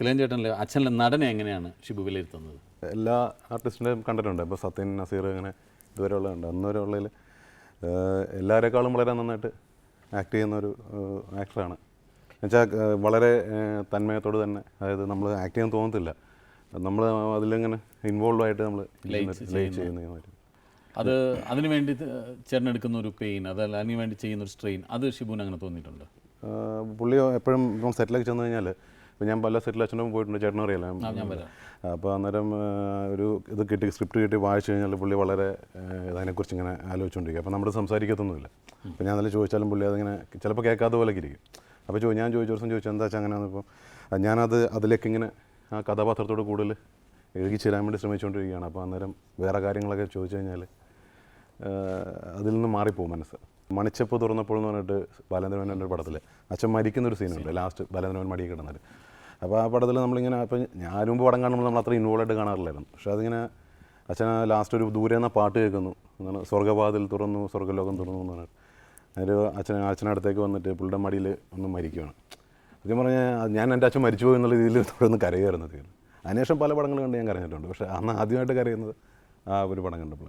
തിലകൻ ചേട്ടനിലെ അച്ഛനിലെ നടനെ എങ്ങനെയാണ് ഷിബു വിലയിരുത്തുന്നത്? എല്ലാ ആർട്ടിസ്റ്റിന്റെയും കണ്ടിട്ടുണ്ട്. ഇപ്പോൾ സത്യൻ നസീർ അങ്ങനെ ഇതുവരെ ഉള്ളതുണ്ട് അന്ന് വരെ ഉള്ളതിൽ എല്ലാവരെക്കാളും വളരെ നന്നായിട്ട് ആക്ട് ചെയ്യുന്ന ഒരു ആക്ടറാണ്. എന്നുവെച്ചാൽ വളരെ തന്മയത്തോട് തന്നെ അതായത് നമ്മൾ ആക്ട് ചെയ്യാൻ തോന്നത്തില്ല. നമ്മൾ അതിലിങ്ങനെ ഇൻവോൾവ് ആയിട്ട് നമ്മൾ ചെയ്യുന്ന. അത് അതിനു വേണ്ടി ചേർന്നെടുക്കുന്ന ഒരു പെയിൻ അതല്ല അതിനു വേണ്ടി ചെയ്യുന്ന ഒരു സ്ട്രെയിൻ അത് ഷിബുവിന് അങ്ങനെ തോന്നിയിട്ടുണ്ട്? പുള്ളി എപ്പോഴും ഇപ്പം സെറ്റിലൊക്കെ ചെന്ന് കഴിഞ്ഞാൽ ഇപ്പം ഞാൻ പല സെറ്റിൽ അച്ഛനും പോയിട്ടുണ്ട്. ചേട്ടനും അറിയാലോ. അപ്പോൾ അന്നേരം ഒരു ഇത് കിട്ടി സ്ക്രിപ്റ്റ് കിട്ടി വായിച്ചു കഴിഞ്ഞാൽ പുള്ളി വളരെ അതിനെക്കുറിച്ച് ഇങ്ങനെ ആലോചിച്ചുകൊണ്ടിരിക്കും അപ്പോൾ നമ്മൾ സംസാരിക്കത്തൊന്നുമില്ല. അപ്പോൾ ഞാൻ നല്ല ചോദിച്ചാലും പുള്ളി അതിങ്ങനെ ചിലപ്പോൾ കേൾക്കാത്ത പോലെ ഇരിക്കും. അപ്പോൾ ചോ ഞാൻ ചോദിച്ച ദിവസം ചോദിച്ചു എന്താ വെച്ചാൽ അങ്ങനെയാണ് ഇപ്പം ഞാനത് അതിലേക്ക് ഇങ്ങനെ ആ കഥാപാത്രത്തോട് കൂടുതൽ എഴുതി ചേരാൻ വേണ്ടി ശ്രമിച്ചുകൊണ്ടിരിക്കുകയാണ് അപ്പോൾ അന്നേരം വേറെ കാര്യങ്ങളൊക്കെ ചോദിച്ചു കഴിഞ്ഞാൽ അതിൽ നിന്ന് മാറിപ്പോകും മനസ്സ്. മണിച്ചപ്പ് തുറന്നപ്പോൾ എന്ന് പറഞ്ഞിട്ട് ബാലേന്ദ്രമേനോന്റെ പടത്തിൽ അച്ഛൻ മരിക്കുന്ന ഒരു സീനുണ്ട് ലാസ്റ്റ് ബാലേന്ദ്രമേൻ മടിയിൽ കിടന്നിട്ട്. അപ്പോൾ ആ പടത്തിൽ നമ്മളിങ്ങനെ അപ്പം ഞാൻ മുമ്പ് പടം കാണുമ്പോൾ നമ്മൾ അത്ര ഇൻവോൾവ് ആയിട്ട് കാണാറില്ലായിരുന്നു. പക്ഷേ അതിങ്ങനെ അച്ഛൻ ലാസ്റ്റ് ഒരു ദൂരെ നിന്ന് പാട്ട് കേൾക്കുന്നു. എന്നാണ് സ്വർഗവാതിൽ തുറന്നു സ്വർഗലോകം തുറന്നു എന്ന് പറഞ്ഞാൽ അതിൽ അച്ഛൻ അച്ഛനടുത്തേക്ക് വന്നിട്ട് പുള്ളിയുടെ മടിയിൽ ഒന്ന് മരിക്കുകയാണ് സത്യം പറഞ്ഞാൽ ഞാൻ എന്റെ അച്ഛൻ മരിച്ചു എന്നുള്ള രീതിയിൽ തുടർന്ന് കരയുമായിരുന്നു അതിനുശേഷം പല പടങ്ങൾ കണ്ട് ഞാൻ കരഞ്ഞിട്ടുണ്ട്. പക്ഷേ അന്ന് ആദ്യമായിട്ട് കരയുന്നത് ആ ഒരു പടം കണ്ടപ്പോൾ